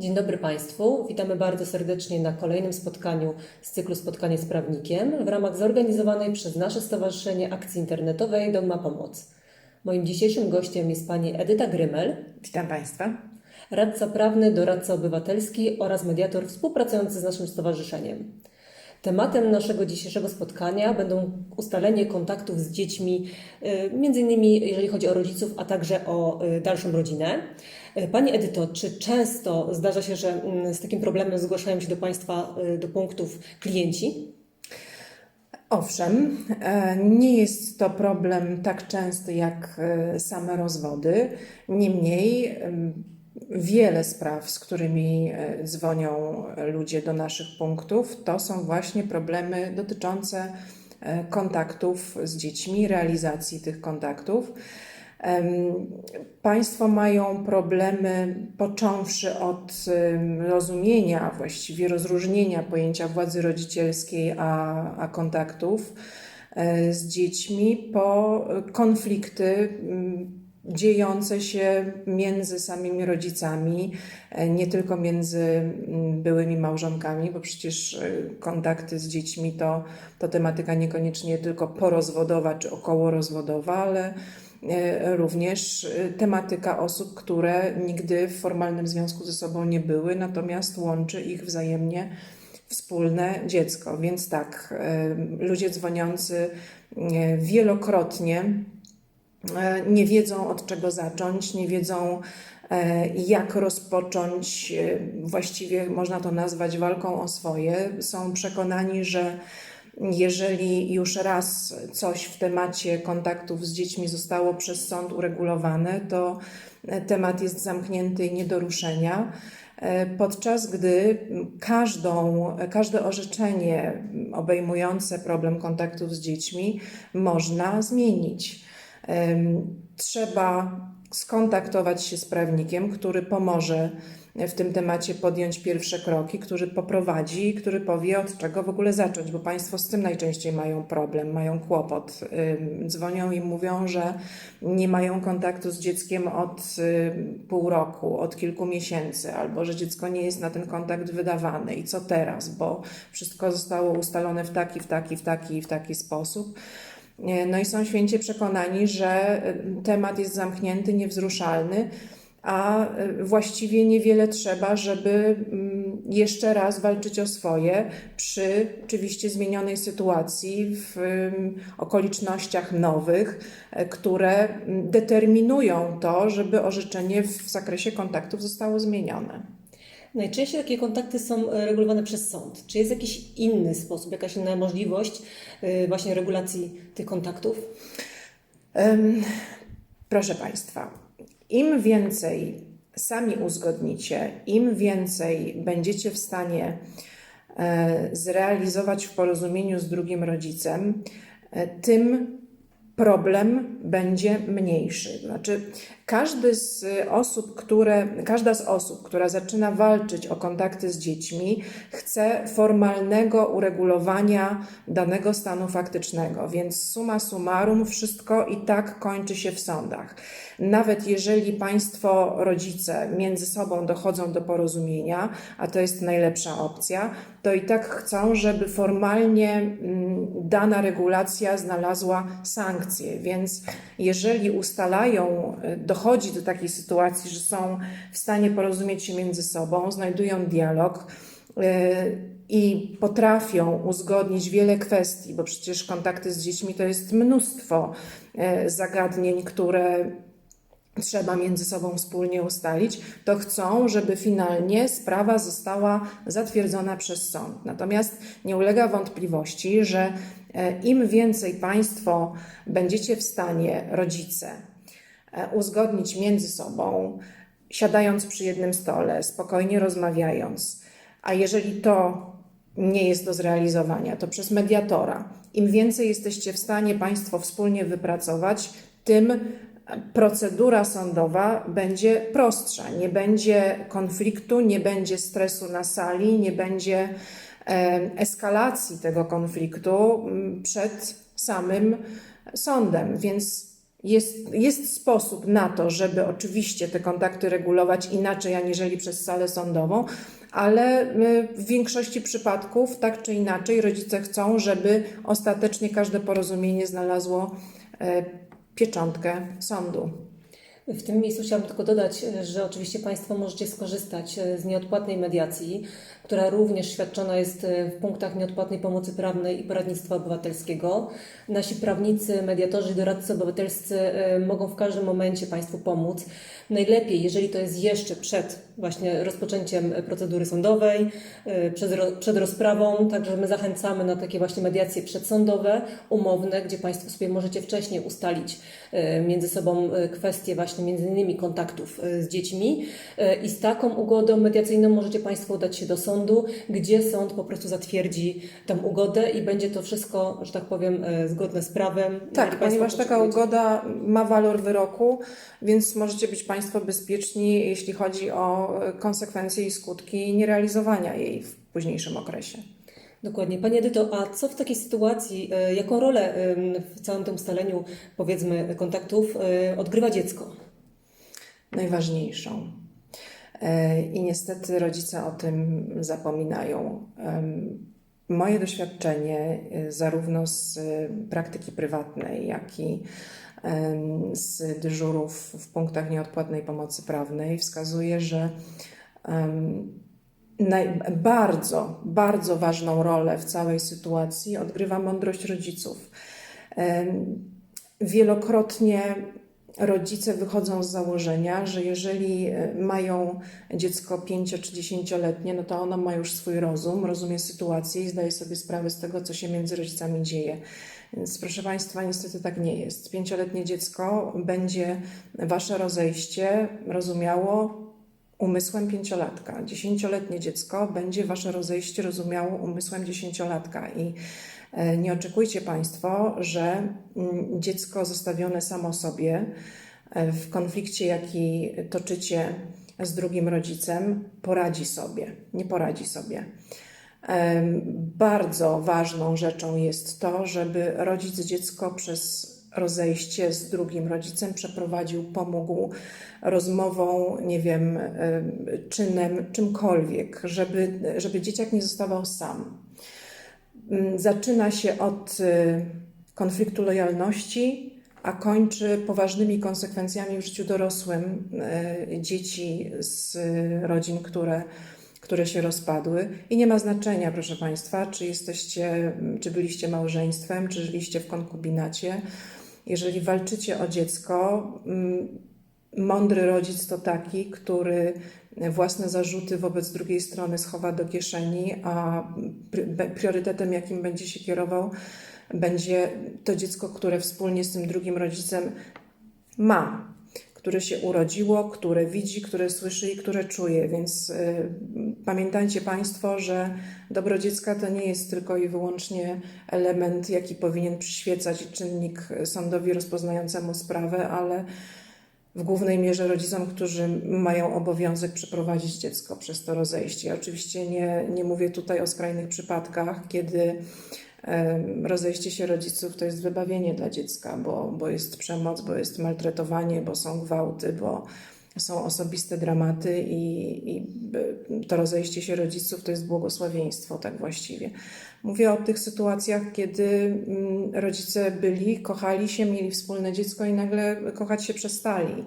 Dzień dobry Państwu. Witamy bardzo serdecznie na kolejnym spotkaniu z cyklu Spotkanie z Prawnikiem w ramach zorganizowanej przez nasze stowarzyszenie akcji internetowej Dom ma pomoc. Moim dzisiejszym gościem jest pani Edyta Grymel, Witam Państwa. radca prawny, doradca obywatelski oraz mediator współpracujący z naszym stowarzyszeniem. Tematem naszego dzisiejszego spotkania będą ustalenie kontaktów z dziećmi, y, między innymi jeżeli chodzi o rodziców, a także o y, dalszą rodzinę. Y, Pani Edyto, czy często zdarza się, że mm, z takim problemem zgłaszają się do Państwa y, do punktów klienci? Owszem, e, nie jest to problem tak częsty jak e, same rozwody. Niemniej em, wiele spraw, z którymi e, dzwonią ludzie do naszych punktów, to są właśnie problemy dotyczące e, kontaktów z dziećmi, realizacji tych kontaktów. Państwo mają problemy, począwszy od rozumienia, właściwie rozróżnienia pojęcia władzy rodzicielskiej, a, a kontaktów e, z dziećmi, po konflikty dziejące się między samymi rodzicami, e, nie tylko między byłymi małżonkami, bo przecież e, kontakty z dziećmi to, to tematyka niekoniecznie tylko porozwodowa czy okołorozwodowa, ale również e, tematyka osób, które nigdy w formalnym związku ze sobą nie były, natomiast łączy ich wzajemnie wspólne dziecko. Więc tak, e, ludzie dzwoniący e, wielokrotnie e, nie wiedzą od czego zacząć, nie wiedzą e, jak rozpocząć, e, właściwie można to nazwać walką o swoje. Są przekonani, że jeżeli już raz coś w temacie kontaktów z dziećmi zostało przez sąd uregulowane, to temat jest zamknięty i nie do ruszenia. Podczas gdy każdą, każde orzeczenie obejmujące problem kontaktów z dziećmi można zmienić. Trzeba skontaktować się z prawnikiem, który pomoże w tym temacie podjąć pierwsze kroki, który poprowadzi który powie, od czego w ogóle zacząć, bo Państwo z tym najczęściej mają problem, mają kłopot. Dzwonią i mówią, że nie mają kontaktu z dzieckiem od pół roku, od kilku miesięcy, albo że dziecko nie jest na ten kontakt wydawane i co teraz, bo wszystko zostało ustalone w taki, w taki, w taki i w taki sposób. Nie, No i są święcie przekonani, że temat jest zamknięty, niewzruszalny, a y, właściwie niewiele trzeba, żeby mm, jeszcze raz walczyć o swoje przy oczywiście zmienionej sytuacji, w ym, okolicznościach nowych, e, które mm, determinują to, żeby orzeczenie w zakresie kontaktów zostało zmienione. Najczęściej takie kontakty są e, regulowane przez sąd. Czy jest jakiś inny sposób, jakaś inna możliwość y, właśnie regulacji tych kontaktów? Proszę Państwa, im więcej sami uzgodnicie, im więcej będziecie w stanie e, zrealizować w porozumieniu z drugim rodzicem, e, tym problem będzie mniejszy. Znaczy, każdy z osób, które, każda z osób, która zaczyna walczyć o kontakty z dziećmi, chce formalnego uregulowania danego stanu faktycznego, więc summa summarum wszystko i tak kończy się w sądach. Nawet jeżeli państwo, rodzice między sobą dochodzą do porozumienia, a to jest najlepsza opcja, to i tak chcą, żeby formalnie mm, dana regulacja znalazła sankcje. Więc jeżeli ustalają, y, dochodzi do takiej sytuacji, że są w stanie porozumieć się między sobą, znajdują dialog, y, i potrafią uzgodnić wiele kwestii, bo przecież kontakty z dziećmi to jest mnóstwo y, zagadnień, które trzeba między sobą wspólnie ustalić, to chcą, żeby finalnie sprawa została zatwierdzona przez sąd. Natomiast nie ulega wątpliwości, że im więcej Państwo będziecie w stanie, rodzice, e, uzgodnić między sobą, siadając przy jednym stole, spokojnie rozmawiając, a jeżeli to nie jest do zrealizowania, to przez mediatora. Im więcej jesteście w stanie Państwo wspólnie wypracować, tym procedura sądowa będzie prostsza. Nie będzie konfliktu, nie będzie stresu na sali, nie będzie e, eskalacji tego konfliktu mm, przed samym sądem. Więc Jest, jest sposób na to, żeby oczywiście te kontakty regulować inaczej, aniżeli przez salę sądową, ale y, w większości przypadków, tak czy inaczej, rodzice chcą, żeby ostatecznie każde porozumienie znalazło e, pieczątkę sądu. W tym miejscu chciałabym tylko dodać, że oczywiście Państwo możecie skorzystać e, z nieodpłatnej mediacji, która również świadczona jest e, w punktach nieodpłatnej pomocy prawnej i poradnictwa obywatelskiego. Nasi prawnicy, mediatorzy i doradcy obywatelscy e, mogą w każdym momencie Państwu pomóc. Najlepiej, jeżeli to jest jeszcze przed właśnie rozpoczęciem procedury sądowej, przed, przed rozprawą, także my zachęcamy na takie właśnie mediacje przedsądowe, umowne, gdzie Państwo sobie możecie wcześniej ustalić między sobą kwestie właśnie między innymi kontaktów e, z dziećmi E, i z taką ugodą mediacyjną możecie Państwo udać się do sądu, gdzie sąd po prostu zatwierdzi tą ugodę i będzie to wszystko, że tak powiem, e, zgodne z prawem. Jeżeli Tak, ponieważ taka ugoda ma walor wyroku, więc możecie być Państwo bezpieczni, jeśli chodzi o konsekwencje i skutki nierealizowania jej w późniejszym okresie. Dokładnie. Pani Edyto, a co w takiej sytuacji, jaką rolę w całym tym ustaleniu, powiedzmy, kontaktów odgrywa dziecko? Najważniejszą. E, I niestety rodzice o tym zapominają. Moje doświadczenie, e, zarówno z e, praktyki prywatnej, jak i z dyżurów w punktach nieodpłatnej pomocy prawnej, wskazuje, że bardzo, bardzo ważną rolę w całej sytuacji odgrywa mądrość rodziców. Wielokrotnie rodzice wychodzą z założenia, że jeżeli e, mają dziecko 5 czy 10-letnie, no to ono ma już swój rozum, rozumie sytuację i zdaje sobie sprawę z tego, co się między rodzicami dzieje. Więc proszę Państwa, niestety tak nie jest. Pięcioletnie dziecko będzie Wasze rozejście rozumiało umysłem pięciolatka. Dziesięcioletnie dziecko będzie Wasze rozejście rozumiało umysłem dziesięciolatka i e, nie oczekujcie Państwo, że mm, dziecko zostawione samo sobie e, w konflikcie, jaki toczycie z drugim rodzicem, poradzi sobie. Nie poradzi sobie. Em, Bardzo ważną rzeczą jest to, żeby rodzic dziecko przez rozejście z drugim rodzicem przeprowadził, pomógł rozmową, nie wiem, em, czynem, czymkolwiek, żeby, żeby dzieciak nie zostawał sam. Mm, Zaczyna się od y, konfliktu lojalności, a kończy poważnymi konsekwencjami w życiu dorosłym y, dzieci z rodzin, które, które się rozpadły. I nie ma znaczenia, proszę Państwa, czy jesteście, czy byliście małżeństwem, czy żyliście w konkubinacie. Jeżeli walczycie o dziecko, mm, mądry rodzic to taki, który własne zarzuty wobec drugiej strony schowa do kieszeni, a priorytetem, jakim będzie się kierował, będzie to dziecko, które wspólnie z tym drugim rodzicem ma, które się urodziło, które widzi, które słyszy i które czuje. Więc y, pamiętajcie Państwo, że dobro dziecka to nie jest tylko i wyłącznie element, jaki powinien przyświecać czynnik sądowi rozpoznającemu sprawę, ale w głównej mierze rodzicom, którzy mają obowiązek przeprowadzić dziecko przez to rozejście. Oczywiście nie, nie mówię tutaj o skrajnych przypadkach, kiedy rozejście się rodziców to jest wybawienie dla dziecka, bo, bo jest przemoc, bo jest maltretowanie, bo są gwałty, bo są osobiste dramaty i, i y, to rozejście się rodziców to jest błogosławieństwo, tak właściwie. Mówię o tych sytuacjach, kiedy mm, rodzice byli, kochali się, mieli wspólne dziecko i nagle kochać się przestali,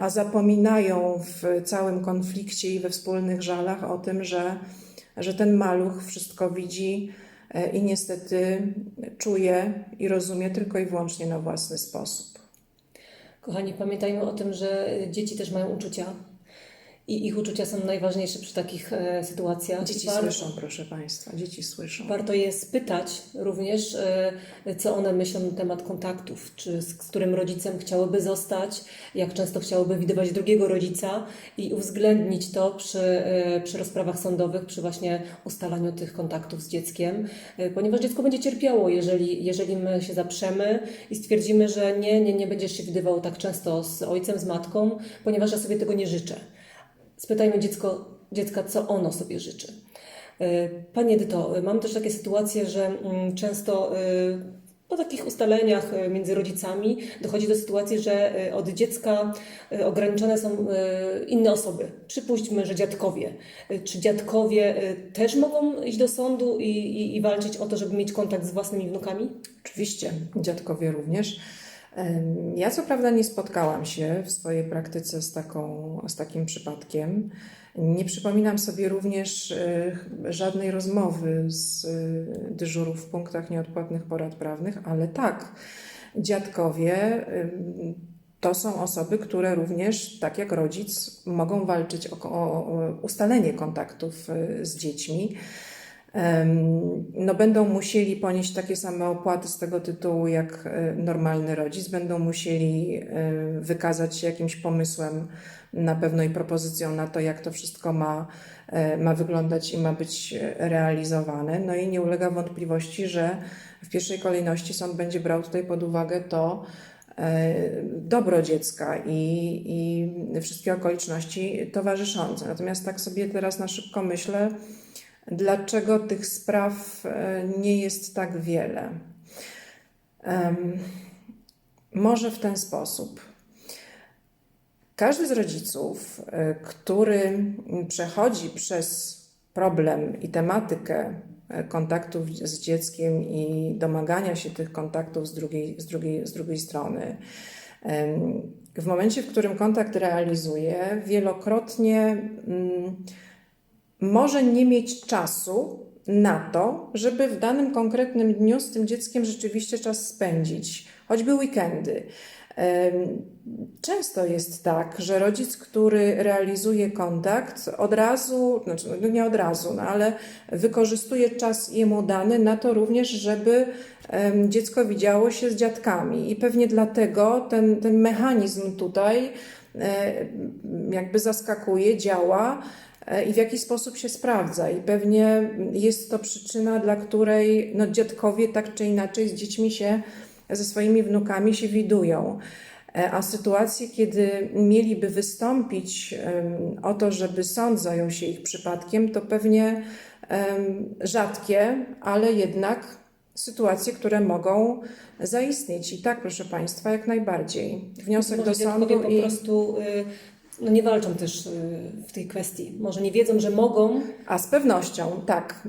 a zapominają w całym konflikcie i we wspólnych żalach o tym, że, że ten maluch wszystko widzi e, i niestety czuje i rozumie tylko i wyłącznie na własny sposób. Kochani, pamiętajmy o tym, że dzieci też mają uczucia i ich uczucia są najważniejsze przy takich e, sytuacjach. Dzieci Warto- słyszą, proszę Państwa, dzieci słyszą. Warto je spytać również, e, co one myślą na temat kontaktów, czy z, z którym rodzicem chciałyby zostać, jak często chciałyby widywać drugiego rodzica i uwzględnić to przy, e, przy rozprawach sądowych, przy właśnie ustalaniu tych kontaktów z dzieckiem, e, ponieważ dziecko będzie cierpiało, jeżeli, jeżeli my się zaprzemy i stwierdzimy, że nie, nie, nie będziesz się widywał tak często z ojcem, z matką, ponieważ ja sobie tego nie życzę. Spytajmy dziecko, dziecka, co ono sobie życzy. E, Pani Edyto, mam też takie sytuacje, że mm, często e, po takich ustaleniach e, między rodzicami dochodzi do sytuacji, że e, od dziecka e, ograniczone są e, inne osoby. Przypuśćmy, że dziadkowie. E, Czy dziadkowie e, też mogą iść do sądu i, i, i walczyć o to, żeby mieć kontakt z własnymi wnukami? Oczywiście, dziadkowie również. Ja co prawda nie spotkałam się w swojej praktyce z, taką, z takim przypadkiem. Nie przypominam sobie również e, żadnej rozmowy z e, dyżurów w punktach nieodpłatnych porad prawnych, ale tak, dziadkowie to są osoby, które również, tak jak rodzic, mogą walczyć o, o, o ustalenie kontaktów e, z dziećmi. No, będą musieli ponieść takie same opłaty z tego tytułu jak e, normalny rodzic, będą musieli e, wykazać się jakimś pomysłem na pewno i propozycją na to, jak to wszystko ma, e, ma wyglądać i ma być realizowane. No i nie ulega wątpliwości, że w pierwszej kolejności sąd będzie brał tutaj pod uwagę to, dobro dziecka i, i wszystkie okoliczności towarzyszące. Natomiast tak sobie teraz na szybko myślę, dlaczego tych spraw e, nie jest tak wiele. Może w ten sposób. Każdy z rodziców, e, który przechodzi przez problem i tematykę e, kontaktów z dzieckiem i domagania się tych kontaktów z drugiej, z drugiej, z drugiej strony, w momencie, w którym kontakt realizuje, wielokrotnie mm, może nie mieć czasu na to, żeby w danym konkretnym dniu z tym dzieckiem rzeczywiście czas spędzić, choćby weekendy. Często jest tak, że rodzic, który realizuje kontakt, od razu, znaczy no nie od razu, no ale wykorzystuje czas jemu dany na to również, żeby dziecko widziało się z dziadkami. I pewnie dlatego ten, ten mechanizm tutaj e, jakby zaskakuje, działa i w jakiś sposób się sprawdza. I pewnie jest to przyczyna, dla której no, dziadkowie tak czy inaczej z dziećmi się, ze swoimi wnukami się widują. E, A sytuacje, kiedy mieliby wystąpić o to, żeby sąd zajął się ich przypadkiem, to pewnie rzadkie, ale jednak sytuacje, które mogą zaistnieć. I tak, proszę Państwa, jak najbardziej. Wniosek Może do sądu po i... prostu y, no nie walczą też y, w tej kwestii. Może nie wiedzą, że mogą, A z pewnością, tak.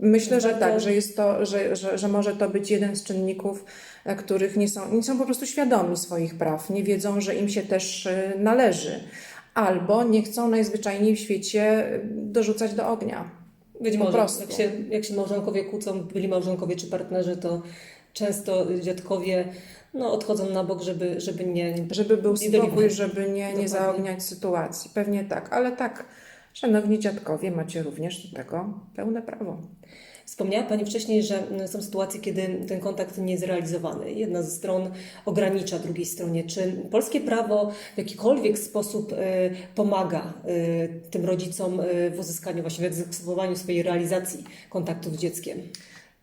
Myślę, że tak, że jest to, że, że, że może to być jeden z czynników, e, których nie są, nie są po prostu świadomi swoich praw, nie wiedzą, że im się też e, należy, albo nie chcą najzwyczajniej w świecie e, dorzucać do ognia. Być Po może, prostu. jak się, jak się małżonkowie kłócą, byli małżonkowie czy partnerzy, to często dziadkowie no, odchodzą na bok, żeby, żeby nie... Żeby był Nie spokój, żeby nie, nie zaogniać sytuacji. Pewnie tak, ale tak, szanowni dziadkowie, macie również do tego pełne prawo. Wspomniała Pani wcześniej, że są sytuacje, kiedy ten kontakt nie jest zrealizowany. Jedna ze stron ogranicza drugiej stronie. Czy polskie prawo w jakikolwiek sposób e, pomaga e, tym rodzicom e, w uzyskaniu, właściwie w egzekwowaniu swojej realizacji kontaktu z dzieckiem?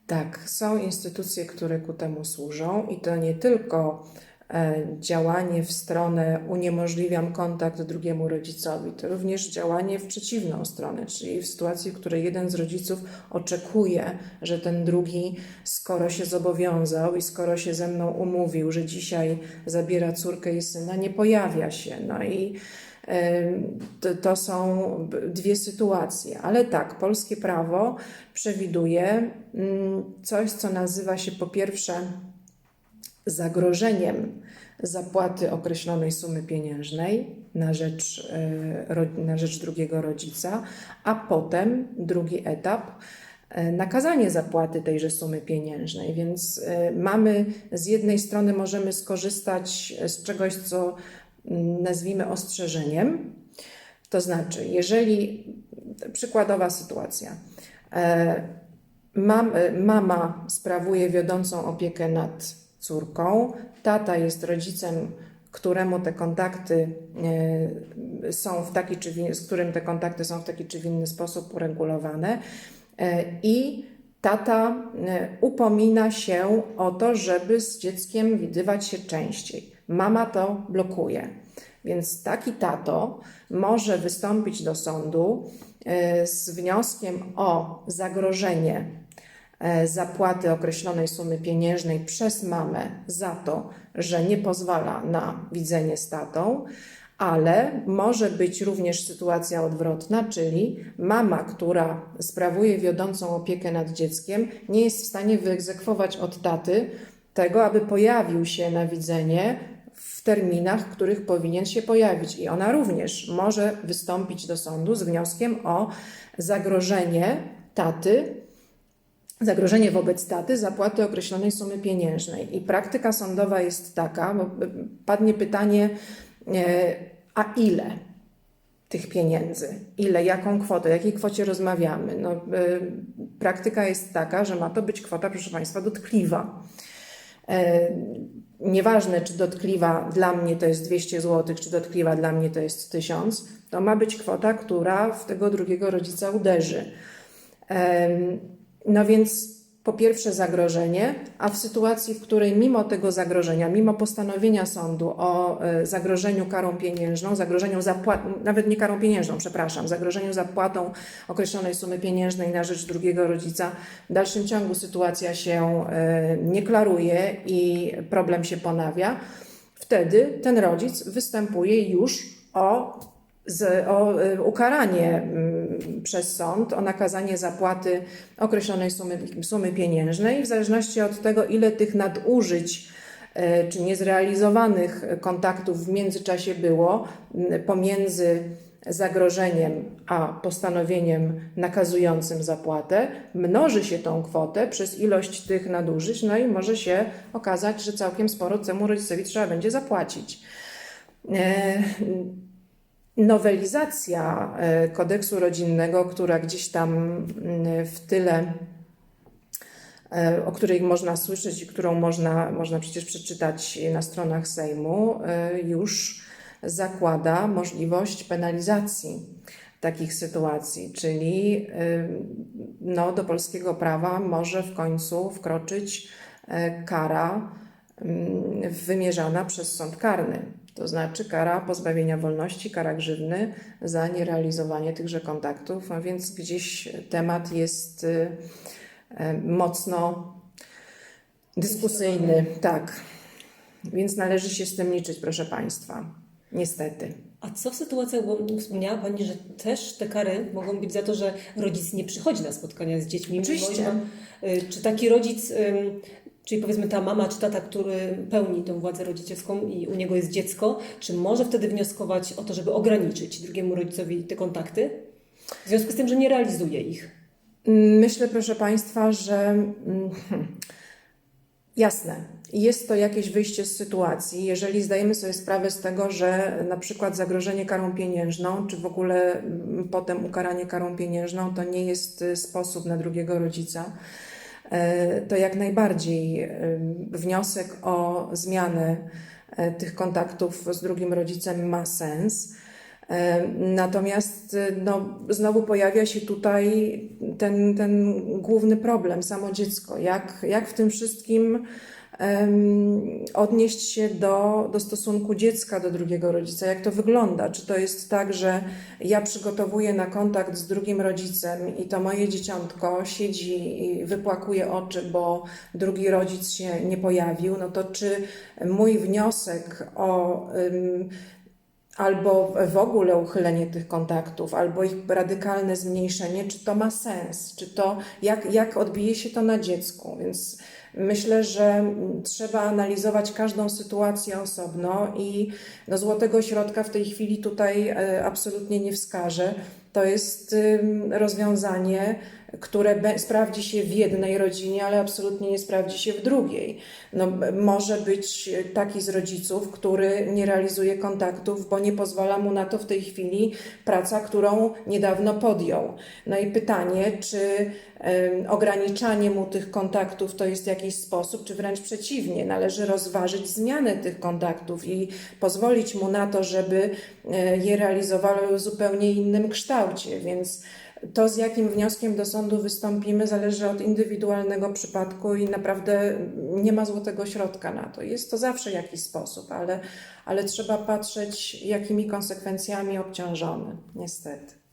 Tak, są instytucje, które ku temu służą i to nie tylko e, działanie w stronę uniemożliwiam kontakt drugiemu rodzicowi, to również działanie w przeciwną stronę, czyli w sytuacji, w której jeden z rodziców oczekuje, że ten drugi, skoro się zobowiązał i skoro się ze mną umówił, że dzisiaj zabiera córkę i syna, nie pojawia się. No i To, są dwie sytuacje, ale tak, polskie prawo przewiduje mm, coś, co nazywa się po pierwsze zagrożeniem zapłaty określonej sumy pieniężnej na rzecz, e, na rzecz drugiego rodzica, a potem drugi etap e, nakazanie zapłaty tejże sumy pieniężnej. Więc e, mamy z jednej strony możemy skorzystać z czegoś, co nazwijmy ostrzeżeniem. To znaczy, jeżeli przykładowa sytuacja. E, e, mama sprawuje wiodącą opiekę nad córką, tata jest rodzicem, któremu te kontakty e, są w taki czy w, z którym te kontakty są w taki czy w inny sposób uregulowane i tata upomina się o to, żeby z dzieckiem widywać się częściej. Mama to blokuje. Więc taki tato może wystąpić do sądu e, z wnioskiem o zagrożenie e, zapłaty określonej sumy pieniężnej przez mamę za to, że nie pozwala na widzenie z tatą, ale może być również sytuacja odwrotna, czyli mama, która sprawuje wiodącą opiekę nad dzieckiem, nie jest w stanie wyegzekwować od taty tego, aby pojawił się na widzenie w terminach, w których powinien się pojawić. I ona również może wystąpić do sądu z wnioskiem o zagrożenie taty, zagrożenie wobec taty zapłaty określonej sumy pieniężnej. I praktyka sądowa jest taka, bo padnie pytanie, e, a ile tych pieniędzy? Ile, jaką kwotę, o jakiej kwocie rozmawiamy? No, e, praktyka jest taka, że ma to być kwota, proszę Państwa, dotkliwa. E, Nieważne, czy dotkliwa dla mnie to jest 200 zł, czy dotkliwa dla mnie to jest 1000, to ma być kwota, która w tego drugiego rodzica uderzy. No więc po pierwsze zagrożenie, a w sytuacji, w której mimo tego zagrożenia, mimo postanowienia sądu o e, zagrożeniu karą pieniężną, zagrożeniu zapłatą, nawet nie karą pieniężną, przepraszam, zagrożeniu zapłatą określonej sumy pieniężnej na rzecz drugiego rodzica, w dalszym ciągu sytuacja się e, nie klaruje i problem się ponawia, wtedy ten rodzic występuje już o z, o y, ukaranie mm, przez sąd, o nakazanie zapłaty określonej sumy, sumy pieniężnej, w zależności od tego, ile tych nadużyć y, czy niezrealizowanych kontaktów w międzyczasie było y, pomiędzy zagrożeniem a postanowieniem nakazującym zapłatę, mnoży się tą kwotę przez ilość tych nadużyć, no i może się okazać, że całkiem sporo temu rodzicowi trzeba będzie zapłacić. Nowelizacja e, kodeksu rodzinnego, która gdzieś tam mm, w tyle, e, o której można słyszeć i którą można, można przecież przeczytać na stronach Sejmu, e, już zakłada możliwość penalizacji takich sytuacji, czyli no, do polskiego prawa może w końcu wkroczyć kara mm, wymierzana przez sąd karny. To znaczy kara pozbawienia wolności, kara grzywny za nierealizowanie tychże kontaktów, a więc gdzieś temat jest y, y, mocno dyskusyjny. Tak. Więc należy się z tym liczyć, proszę Państwa. Niestety. A co w sytuacjach, bo wspomniała Pani, że też te kary mogą być za to, że rodzic nie przychodzi na spotkania z dziećmi? Oczywiście. Y, Czy taki rodzic, czyli powiedzmy ta mama czy tata, który pełni tę władzę rodzicielską i u niego jest dziecko, czy może wtedy wnioskować o to, żeby ograniczyć drugiemu rodzicowi te kontakty? W związku z tym, że nie realizuje ich. Myślę, proszę Państwa, że mm, jasne, jest to jakieś wyjście z sytuacji, jeżeli zdajemy sobie sprawę z tego, że na przykład zagrożenie karą pieniężną, czy w ogóle mm, potem ukaranie karą pieniężną, to nie jest y, sposób na drugiego rodzica, to jak najbardziej wniosek o zmianę e, tych kontaktów z drugim rodzicem ma sens. E, Natomiast no, znowu pojawia się tutaj ten, ten główny problem, samo dziecko. Jak, jak w tym wszystkim odnieść się do, do stosunku dziecka do drugiego rodzica? Jak to wygląda? Czy to jest tak, że ja przygotowuję na kontakt z drugim rodzicem i to moje dzieciątko siedzi i wypłakuje oczy, bo drugi rodzic się nie pojawił? No to czy mój wniosek o. albo w ogóle uchylenie tych kontaktów, albo ich radykalne zmniejszenie, czy to ma sens, czy to, jak, jak odbije się to na dziecku. Więc myślę, że mm, trzeba analizować każdą sytuację osobno i no, złotego środka w tej chwili tutaj e, absolutnie nie wskażę. To jest rozwiązanie, które sprawdzi się w jednej rodzinie, ale absolutnie nie sprawdzi się w drugiej. No, może być taki z rodziców, który nie realizuje kontaktów, bo nie pozwala mu na to w tej chwili praca, którą niedawno podjął. No i pytanie, czy ograniczanie mu tych kontaktów to jest jakiś sposób, czy wręcz przeciwnie, należy rozważyć zmianę tych kontaktów i pozwolić mu na to, żeby e, je realizowało w zupełnie innym kształcie. Więc to, z jakim wnioskiem do sądu wystąpimy, zależy od indywidualnego przypadku i naprawdę nie ma złotego środka na to. Jest to zawsze jakiś sposób, ale, ale trzeba patrzeć, jakimi konsekwencjami obciążony, niestety.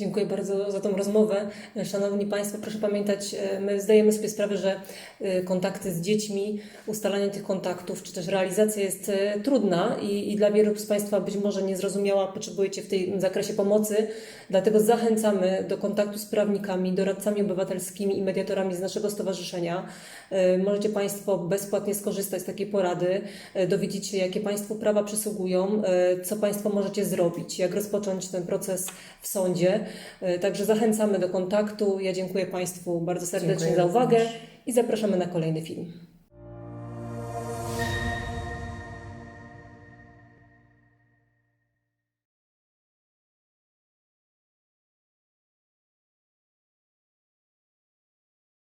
Dziękuję bardzo za tą rozmowę. Szanowni Państwo, proszę pamiętać, e, my zdajemy sobie sprawę, że e, kontakty z dziećmi, ustalanie tych kontaktów, czy też realizacja jest e, trudna i, i dla wielu z Państwa być może niezrozumiała, potrzebujecie w tym zakresie pomocy. Dlatego zachęcamy do kontaktu z prawnikami, doradcami obywatelskimi i mediatorami z naszego stowarzyszenia. Możecie Państwo bezpłatnie skorzystać z takiej porady, dowiedzieć się, jakie Państwu prawa przysługują, co Państwo możecie zrobić, jak rozpocząć ten proces w sądzie. E, Także zachęcamy do kontaktu. Ja dziękuję Państwu bardzo serdecznie Dziękuję za uwagę również. i zapraszamy na kolejny film.